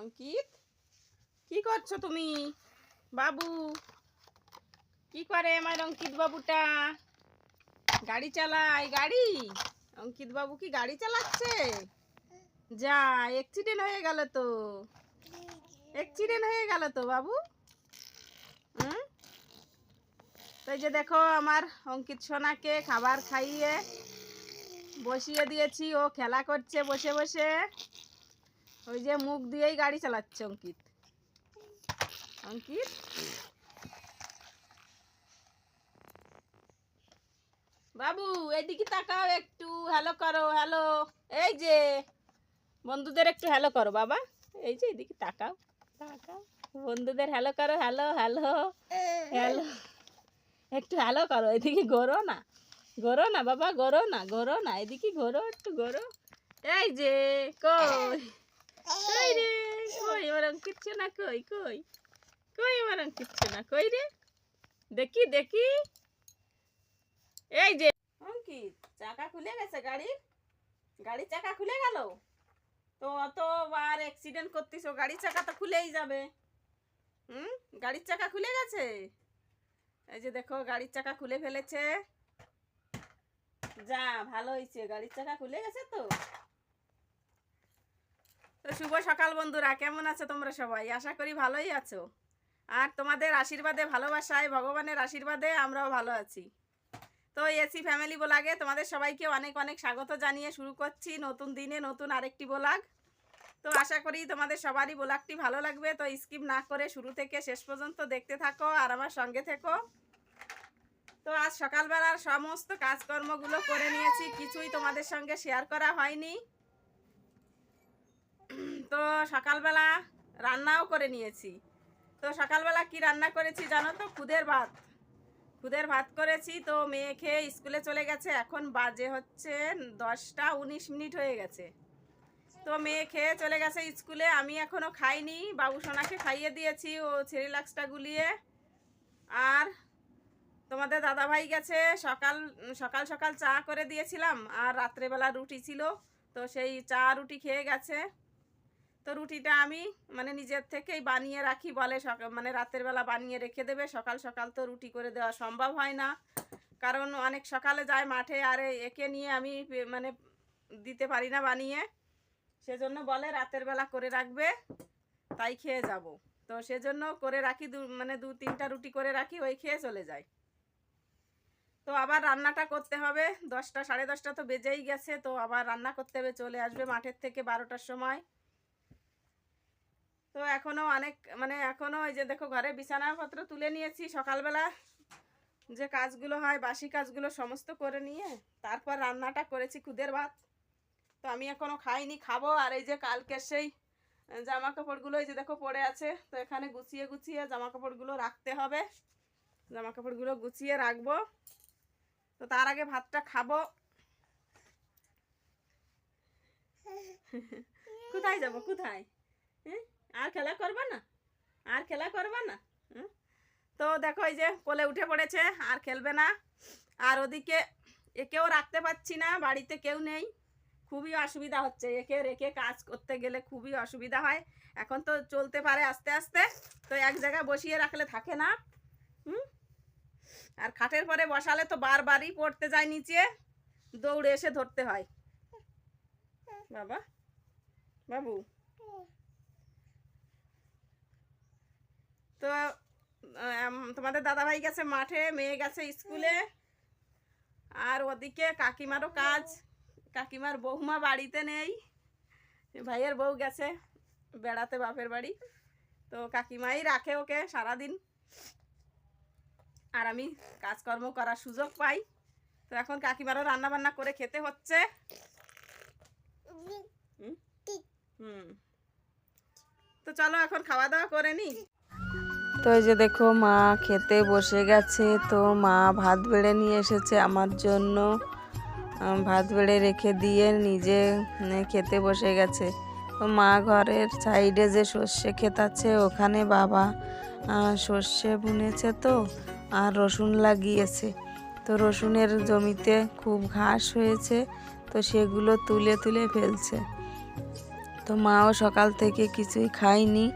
অঙ্কিত? কি করছ তুমি? বাবু? কি করে আমার অঙ্কিত বাবুটা? গাড়ি চালায়, গাড়ি? অঙ্কিত বাবু কি গাড়ি চালাচ্ছে? যা অ্যাক্সিডেন্ট হয়ে গেল তো। অ্যাক্সিডেন্ট হয়ে গেল তো, বাবু? হুম? তো এই যে দেখো, আমার অঙ্কিত সোনাকে খাবার খাইয়ে বসিয়ে দিয়েছি, ও খেলা করছে বসে বসে। ওই যে মুখ দিয়েই গাড়ি চালাচ্ছে অঙ্কিত। অঙ্কিত? বাবু এদিকে তাকাও একটু হ্যালো করো হ্যালো এই যে বন্ধুদের একটু হ্যালো করো বাবা। এই যে এদিকে তাকাও। তাকাও। বন্ধুদের হ্যালো করো হ্যালো হ্যালো হ্যালো একটু হ্যালো করো এদিকে ঘোরো না। ঘোরো না বাবা ঘোরো না ঘোরো না। এদিকে ঘোরো একটু ঘোরো। এই যে কই? কই রে? কই এবার কিচ্ছু না, কই কই? কই এবার কিচ্ছু না, কই রে? দেখি দেখি। এই যে অঙ্কিত চাকা খুলে গেছে গাড়ির গাড়ির চাকা খুলে গেল? তো অতবার অ্যাক্সিডেন্ট করতিস গাড়ির চাকা তো খুলেই যাবে। হুম? গাড়ির চাকা খুলে গেছে? এই যে দেখো, গাড়ির চাকা খুলে ফেলেছে। যা, ভালো হয়েছে গাড়ির চাকা খুলে গেছে তো? তো শুভ সকাল বন্ধুরা, কেমন আছো তোমরা সবাই? আশা করি ভালোই আছো। আর তোমাদের আশীর্বাদে, ভালোবাসায়, ভগবানের আশীর্বাদে আমরাও ভালো আছি। তো এসি ফ্যামিলি ব্লগে তোমাদের সবাইকে অনেক অনেক স্বাগত জানিয়ে শুরু করছি নতুন দিনে নতুন আরেকটি ব্লগ। তো আশা করি তোমাদের সবারই ব্লগটি ভালো লাগবে। তো স্কিপ না করে শুরু থেকে শেষ পর্যন্ত দেখতে থাকো আর আমার সঙ্গে থেকো। তো আজ সকালবেলার সমস্ত কাজকর্মগুলো করে নিয়েছি, কিছুই তোমাদের সঙ্গে শেয়ার করা হয়নি। তো সকালবেলা রান্নাও করে নিয়েছি। তো সকালবেলা কি রান্না করেছি জানো তো? খুদের ভাত। খুদের ভাত করেছি, তো মেয়ে খেয়ে স্কুলে চলে গেছে। এখন বাজে হচ্ছে দশটা উনিশ মিনিট হয়ে গেছে। তো মেয়ে খেয়ে চলে গেছে স্কুলে। আমি এখনও খাইনি। বাবু সোনাকে খাইয়ে দিয়েছি ও ছেরিলাক্সটা গুলিয়ে। আর তোমাদের দাদাভাই গেছে। সকাল সকাল সকাল চা করে দিয়েছিলাম। আর রাত্রেবেলা রুটি ছিল। তো সেই চা রুটি খেয়ে গেছে। তো রুটিটা আমি মানে নিজের থেকেই বানিয়ে রাখি বলে মানে রাতের বেলা বানিয়ে রেখে দেবে। সকাল সকাল তো রুটি করে দেওয়া সম্ভব হয় না। কারণ অনেক সকালে যায় মাঠে, আর একে নিয়ে আমি মানে দিতে পারি না বানিয়ে। সেজন্য বলে রাতের বেলা করে রাখবে, তাই খেয়ে যাব। তো সেজন্য করে রাখি দু মানে দু, তিনটা রুটি করে রাখি, ওই খেয়ে চলে যায়। তো আবার রান্নাটা করতে হবে। দশটা, সাড়ে দশটা তো বেজেই গেছে, তো আবার রান্না করতে হবে, চলে আসবে মাঠের থেকে বারোটার সময়। তো এখনও অনেক মানে এখনও ওই যে দেখো ঘরে বিছানাপত্র তুলে নিয়েছি সকালবেলা। যে কাজগুলো হয় বাসি কাজগুলো সমস্ত করে নিয়ে তারপর রান্নাটা করেছি খুদের ভাত। তো আমি এখনও খাইনি খাব। আর এই যে কালকে সেই জামা কাপড়গুলো এই যে দেখো পড়ে আছে তো এখানে গুছিয়ে গুছিয়ে জামা কাপড়গুলো রাখতে হবে। জামা কাপড়গুলো গুছিয়ে রাখব। তো তার আগে ভাতটা খাব। কোথায় যাব? কোথায়? হ্যাঁ? আর খেলা করবা না? আর খেলা করবা না? তো দেখো এই যে কোলে উঠে পড়েছে, আর খেলবে না। আর ওদিকে একেও রাখতে পারছি না, বাড়িতে কেউ নেই। খুবই অসুবিধা হচ্ছে। একে রেখে কাজ করতে গেলে খুবই অসুবিধা হয়। এখন তো চলতে পারে আস্তে আস্তে। তো এক জায়গায় বসিয়ে রাখলে থাকে না। হুম? আর খাটের পরে বসালে তো বারবারই পড়তে যায় নিচে। দৌড়ে এসে ধরতে হয়। বাবা? বাবু? তো তোমাদের দাদাভাই গেছে মাঠে, মেয়ে গেছে স্কুলে। আর ওদিকে কাকিমারও কাজ। কাকিমার বৌমা বাড়িতে নেই। ভাইয়ের বউ গেছে বেড়াতে বাপের বাড়ি। তো কাকিমাই রাখে ওকে সারাদিন। আর আমি কাজকর্ম করার সুযোগ পাই। তো এখন কাকিমারও রান্না বান্না করে খেতে হচ্ছে? হুম। তো চলো এখন খাওয়া দাওয়া করে নি। তো এই যে দেখো মা খেতে বসে গেছে, তো মা ভাত বেড়ে নিয়ে এসেছে আমার জন্য। ভাত বেড়ে রেখে দিয়ে নিজে খেতে বসে গেছে। তো মা ঘরের সাইডে যে সর্ষে ক্ষেত আছে, ওখানে বাবা সর্ষে বুনেছে তো, আর রসুন লাগিয়েছে। তো রসুনের জমিতে খুব ঘাস হয়েছে, তো সেগুলো তুলে তুলে ফেলছে। তো মাও সকাল থেকে কিছুই খায়নি।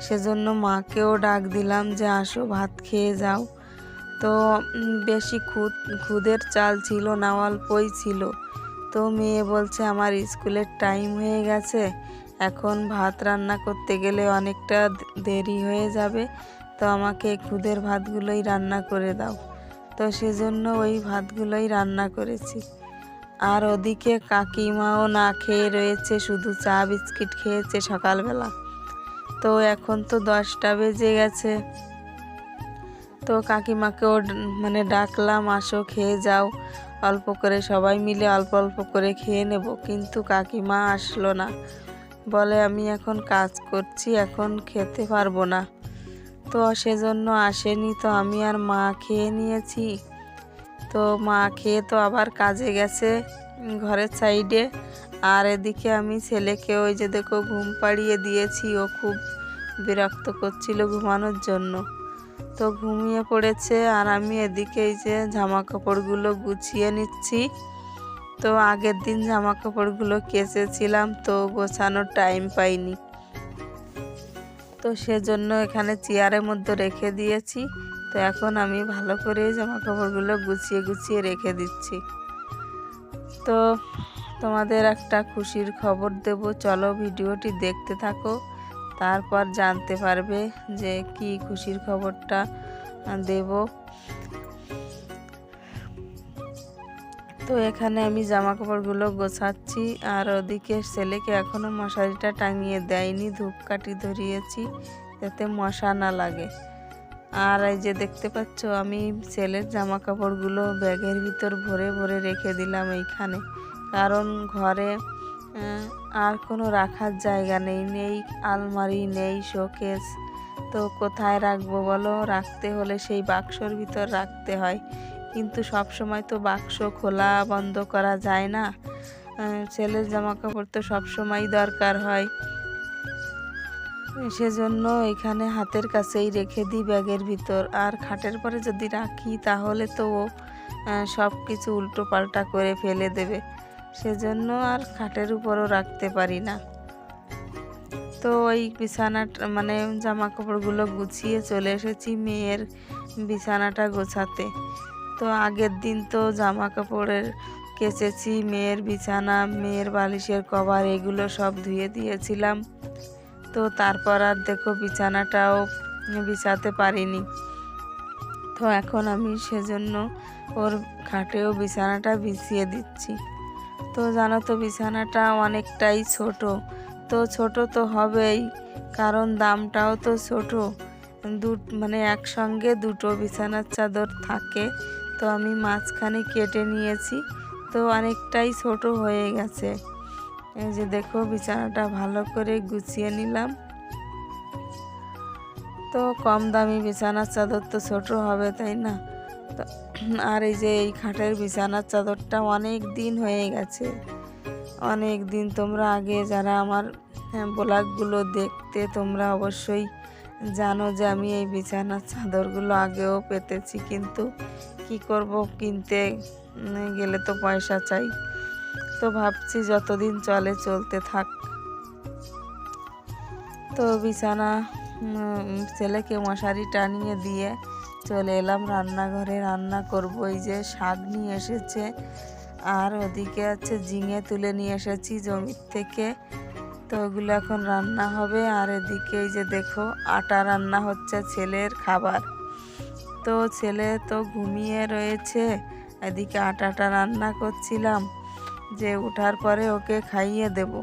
সেজন্য মাকেও ডাক দিলাম যে, আসো, ভাত খেয়ে যাও। তো বেশি খুদ, খুদের চাল ছিল না, অল্পই ছিল। তো মেয়ে বলছে, আমার স্কুলের টাইম হয়ে গেছে। এখন ভাত রান্না করতে গেলে অনেকটা দেরি হয়ে যাবে। তো আমাকে খুদের ভাতগুলোই রান্না করে দাও। তো সেজন্য ওই ভাতগুলোই রান্না করেছি। আর ওদিকে কাকিমাও না খেয়ে রয়েছে, শুধু চা বিস্কিট খেয়েছে সকালবেলা। তো এখন তো দশটা বেজে গেছে। তো কাকিমাকেও মানে ডাকলাম, আসো, খেয়ে যাও। অল্প করে সবাই মিলে অল্প অল্প করে খেয়ে নেব, কিন্তু কাকিমা আসলো না। বলে, আমি এখন কাজ করছি, এখন খেতে পারব না। তো সেজন্য আসেনি, তো আমি আর মা খেয়ে নিয়েছি। তো মা খেয়ে তো আবার কাজে গেছে ঘরের সাইডে। আর এদিকে আমি ছেলেকে ওই যে দেখো ঘুম পাড়িয়ে দিয়েছি, ও খুব বিরক্ত করছিল ঘুমানোর জন্য। তো ঘুমিয়ে পড়েছে আর আমি এদিকে এই যে জামা কাপড়গুলো গুছিয়ে নিচ্ছি। তো আগের দিন জামা কাপড়গুলো কেচেছিলাম, তো গোছানোর টাইম পাইনি। তো সেজন্য এখানে চেয়ারের মধ্যে রেখে দিয়েছি। তো এখন আমি ভালো করে জামা কাপড়গুলো গুছিয়ে গুছিয়ে রেখে দিচ্ছি। তো তোমাদের একটা খুশির খবর দেব। চলো ভিডিওটি দেখতে থাকো, তারপর জানতে পারবে যে কি খুশির খবরটা দেব। তো এখানে আমি জামা কাপড়গুলো গোছাচ্ছি, আর ওদিকে ছেলেকে এখনও মশারিটা টাঙিয়ে দেয়নি, ধূপকাঠি ধরিয়েছি, যাতে মশা না লাগে। আর এই যে দেখতে পাচ্ছ, আমি ছেলের জামা কাপড়গুলো ব্যাগের ভিতর ভরে ভরে রেখে দিলাম এইখানে। কারণ ঘরে আর কোনো রাখার জায়গা নেই নেই আলমারি, নেই শোকেস। তো কোথায় রাখব বলো? রাখতে হলে সেই বাক্সর ভিতর রাখতে হয়। কিন্তু সব সময় তো বাক্স খোলা বন্ধ করা যায় না। ছেলের জামা কাপড় তো সব সময় দরকার হয়। সেজন্য এখানে হাতের কাছেই রেখে দিই ব্যাগের ভিতর। আর খাটের পরে যদি রাখি, তাহলে তো ও সব কিছু উল্টো পাল্টা করে ফেলে দেবে। সেজন্য আর খাটের উপরও রাখতে পারি না। তো ওই বিছানাটা মানে জামা কাপড়গুলো গুছিয়ে চলে এসেছি মেয়ের বিছানাটা গোছাতে। তো আগের দিন তো জামা কাপড়ের কেচেছি, মেয়ের বিছানা, মেয়ের বালিশের কভার, এগুলো সব ধুয়ে দিয়েছিলাম। তো তারপর আর দেখো বিছানাটাও বিছাতে পারিনি। তো এখন আমি সেজন্য ওর খাটেও বিছানাটা বিছিয়ে দিচ্ছি। তো জানো তো বিছানাটা অনেকটাই ছোট। তো ছোট তো হবেই, কারণ দামটাও তো ছোট। দু মানে একসঙ্গে দুটো বিছানার চাদর থাকে। তো আমি মাঝখানে কেটে নিয়েছি। তো অনেকটাই ছোট হয়ে গেছে। এই যে দেখো, বিছানাটা ভালো করে গুছিয়ে নিলাম। তো কম দামি বিছানার চাদর তো ছোট হবে, তাই না? তো আর এই যে এই খাটের বিছানার চাদরটা অনেক দিন হয়ে গেছে। অনেক দিন তোমরা আগে যারা আমার ব্লগগুলো দেখতে তোমরা অবশ্যই জানো যে আমি এই বিছানার চাদরগুলো আগেও পেতেছি, কিন্তু কি করব কিনতে গেলে তো পয়সা চাই। তো ভাবছি যতদিন চলে চলতে থাক। তো বিছানা ছেলেকে মশারি টানিয়ে দিয়ে চলে এলাম রান্নাঘরে। রান্না করব, এই যে শাক নিয়ে এসেছে। আর ওদিকে আছে ঝিঙে তুলে নিয়ে এসেছি জমির থেকে। তো ওগুলো এখন রান্না হবে। আর এদিকে এই যে দেখো, আটা রান্না হচ্ছে ছেলের খাবার। তো ছেলে তো ঘুমিয়ে রয়েছে। এদিকে আটাটা রান্না করছিলাম। যে ওঠার পরে ওকে খাইয়ে দেব।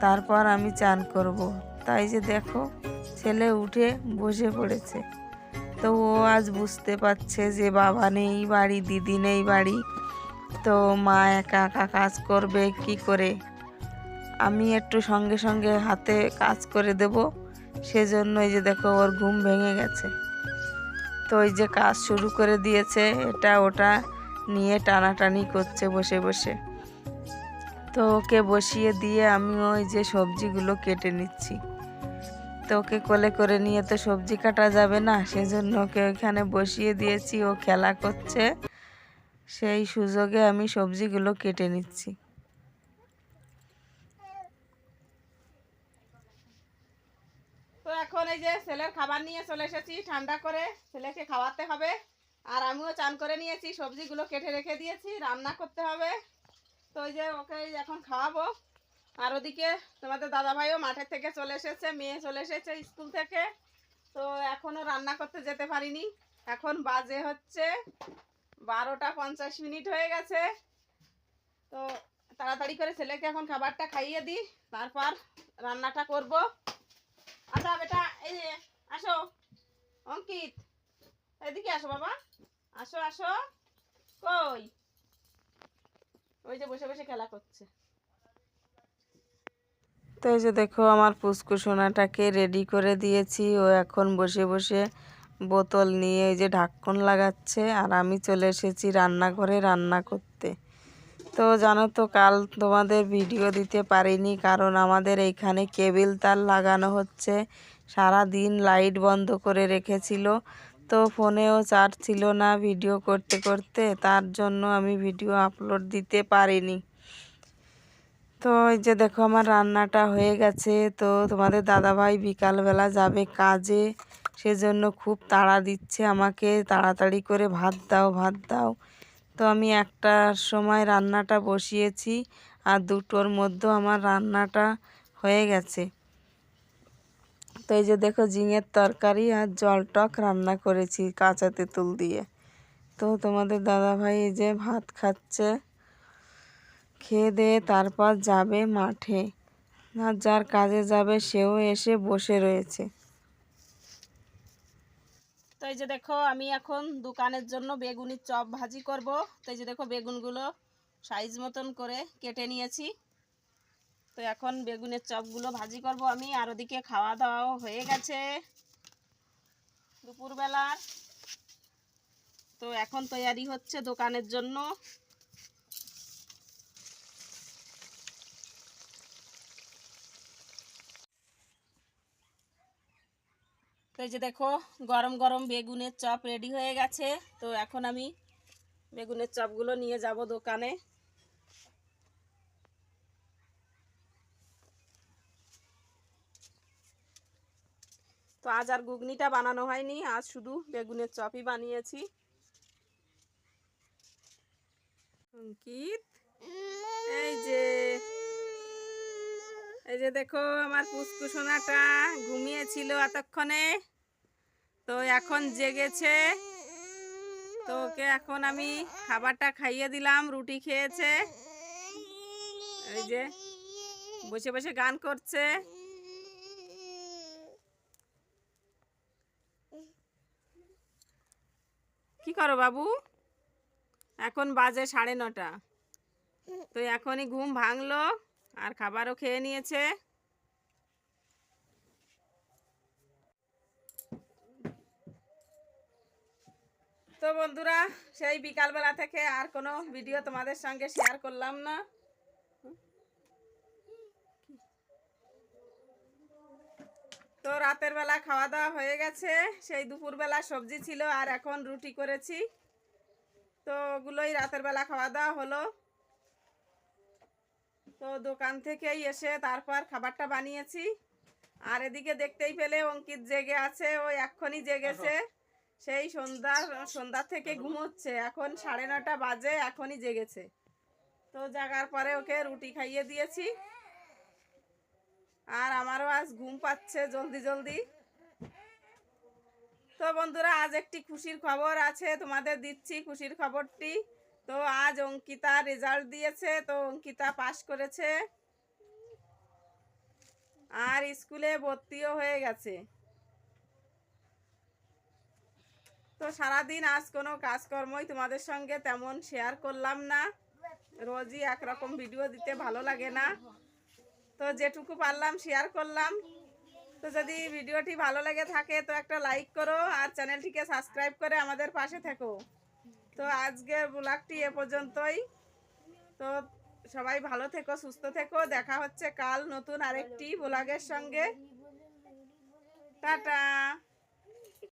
তারপর আমি চান করব। তাই যে দেখো, ছেলে উঠে বসে পড়েছে। তো ও আজ বুঝতে পারছে যে বাবা নেই বাড়ি, দিদি নেই বাড়ি। তো মা একা একা কাজ করবে কি করে? আমি একটু সঙ্গে সঙ্গে হাতে কাজ করে দেব। সেজন্য এই যে দেখো, ওর ঘুম ভেঙে গেছে। তো ওই যে কাজ শুরু করে দিয়েছে, এটা ওটা নিয়ে টানাটানি করছে বসে বসে। তো ওকে বসিয়ে দিয়ে আমি ওই যে সবজিগুলো কেটে নিচ্ছি। তো ওকে কোলে করে নিয়ে তো সবজি কাটা যাবে না, সেজন্য ওকে ওখানে বসিয়ে দিয়েছি, ও খেলা করছে। সেই সুযোগে আমি সবজিগুলো কেটে নিচ্ছি। তো এখন এই যে ছেলের খাবার নিয়ে চলে এসেছি, ঠান্ডা করে ছেলেকে খাওয়াতে হবে। আর আমিও চান করে নিয়েছি, সবজিগুলো কেটে রেখে দিয়েছি, রান্না করতে হবে। ওই যে ওকে এখন খাওয়াবো। আর ওদিকে তোমাদের দাদাভাইও মাঠের থেকে চলে এসেছে, মেয়ে চলে এসেছে স্কুল থেকে। তো এখনও রান্না করতে যেতে পারিনি। এখন বাজে হচ্ছে বারোটা পঞ্চাশ মিনিট হয়ে গেছে। তো তাড়াতাড়ি করে ছেলেকে এখন খাবারটা খাইয়ে দিই, তারপর রান্নাটা করব। আচ্ছা বেটা, এই যে, আসো। অঙ্কিত, এদিকে আসো বাবা। আসো আসো। কই? তো এই যে দেখো আমার পুচকু সোনাটাকে রেডি করে দিয়েছি। ও এখন বসে বসে বোতল নিয়ে এই যে ঢাকন লাগাচ্ছে আর আমি চলে এসেছি রান্নাঘরে রান্না করতে। তো জানো তো কাল তোমাদের ভিডিও দিতে পারিনি কারণ আমাদের এইখানে কেবিল তার লাগানো হচ্ছে। সারা দিন লাইট বন্ধ করে রেখেছিল। তো ফোনেও চার্জ ছিল না ভিডিও করতে করতে, তার জন্য আমি ভিডিও আপলোড দিতে পারিনি। তো এই যে দেখো আমার রান্নাটা হয়ে গেছে, তো তোমাদের দাদাভাই বিকালবেলা যাবে কাজে, সেজন্য খুব তাড়া দিচ্ছে আমাকে, তাড়াতাড়ি করে ভাত দাও ভাত দাও। তো আমি একটার সময় রান্নাটা বসিয়েছি, আর দুটোর মধ্যে আমার রান্নাটা হয়ে গেছে। তো এই যে দেখো ঝিঙের তরকারি আর জল টক রান্না করেছি কাঁচা তেঁতুল দিয়ে। তো তোমাদের দাদাভাই যে ভাত খাচ্ছে, খেয়ে দিয়ে তারপর যাবে মাঠে। আর যার কাজে যাবে সেও এসে বসে রয়েছে। তো এই যে দেখো আমি এখন দোকানের জন্য বেগুনির চপ ভাজি করব। তো এই যে দেখো বেগুনগুলো সাইজ মতন করে কেটে নিয়েছি। তো এখন বেগুনের চপগুলো ভাজি করব আমি, আর ওদিকে খাওয়া দাওয়াও হয়ে গেছে দুপুরবেলার। তো এখন তৈয়ারি হচ্ছে দোকানের জন্য। তো এই যে দেখো, গরম গরম বেগুনের চপ রেডি হয়ে গেছে। তো এখন আমি বেগুনের চপগুলো নিয়ে যাব দোকানে। তো আজ আর ঘুগনিটা বানানো হয়নি, আজ শুধু বেগুনের চপই বানিয়েছি। অঙ্কিত, এই যে এই যে দেখো আমার পুষ্কু সোনাটা ঘুমিয়েছিল এতক্ষণে। তো এখন জেগেছে। তো ওকে এখন আমি খাবারটা খাইয়ে দিলাম, রুটি খেয়েছে। এই যে, বসে বসে গান করছে। কি করো বাবু? এখন বাজে সাড়ে নটা। তো এখনই ঘুম ভাঙলো আর খাবারও খেয়ে নিয়েছে। তো বন্ধুরা, সেই বিকালবেলা থেকে আর কোনো ভিডিও তোমাদের সঙ্গে শেয়ার করলাম না। তো রাতের বেলা খাওয়া দাওয়া হয়ে গেছে। সেই দুপুরবেলা সবজি ছিল আর এখন রুটি করেছি। তো ওগুলোই রাতের বেলা খাওয়া দাওয়া হলো। তো দোকান থেকেই এসে তারপর খাবারটা বানিয়েছি। আর এদিকে দেখতেই পেলে অঙ্কিত জেগে আছে, ও এক্ষুনি জেগেছে। সেই সন্ধ্যা সন্ধ্যা থেকে ঘুমোচ্ছে। এখন সাড়ে নটা বাজে, এখনই জেগেছে। তো জাগার পরে ওকে রুটি খাইয়ে দিয়েছি। আর আমারও আজ ঘুম পাচ্ছে জলদি জলদি। তো বন্ধুরা, আজ একটি খুশির খবর আছে, তোমাদের দিচ্ছি খুশির খবরটি। তো আজ অঙ্কিতা রেজাল্ট দিয়েছে, তো অঙ্কিতা পাশ করেছে। আর স্কুলে ভর্তিও হয়ে গেছে। তো সারাদিন আজ কোনো কাজকর্মই তোমাদের সঙ্গে তেমন শেয়ার করলাম না। রোজই একরকম ভিডিও দিতে ভালো লাগে না। তো যেটুকু পারলাম শেয়ার করলাম। তো যদি ভিডিওটি ভালো লেগে থাকে, তো একটা লাইক করো আর চ্যানেলটিকে সাবস্ক্রাইব করে আমাদের পাশে থেকো। তো আজকের ব্লগটি এ পর্যন্তই। তো সবাই ভালো থেকো, সুস্থ থেকো। দেখা হচ্ছে কাল নতুন আরেকটি ব্লগের সঙ্গে। টাটা!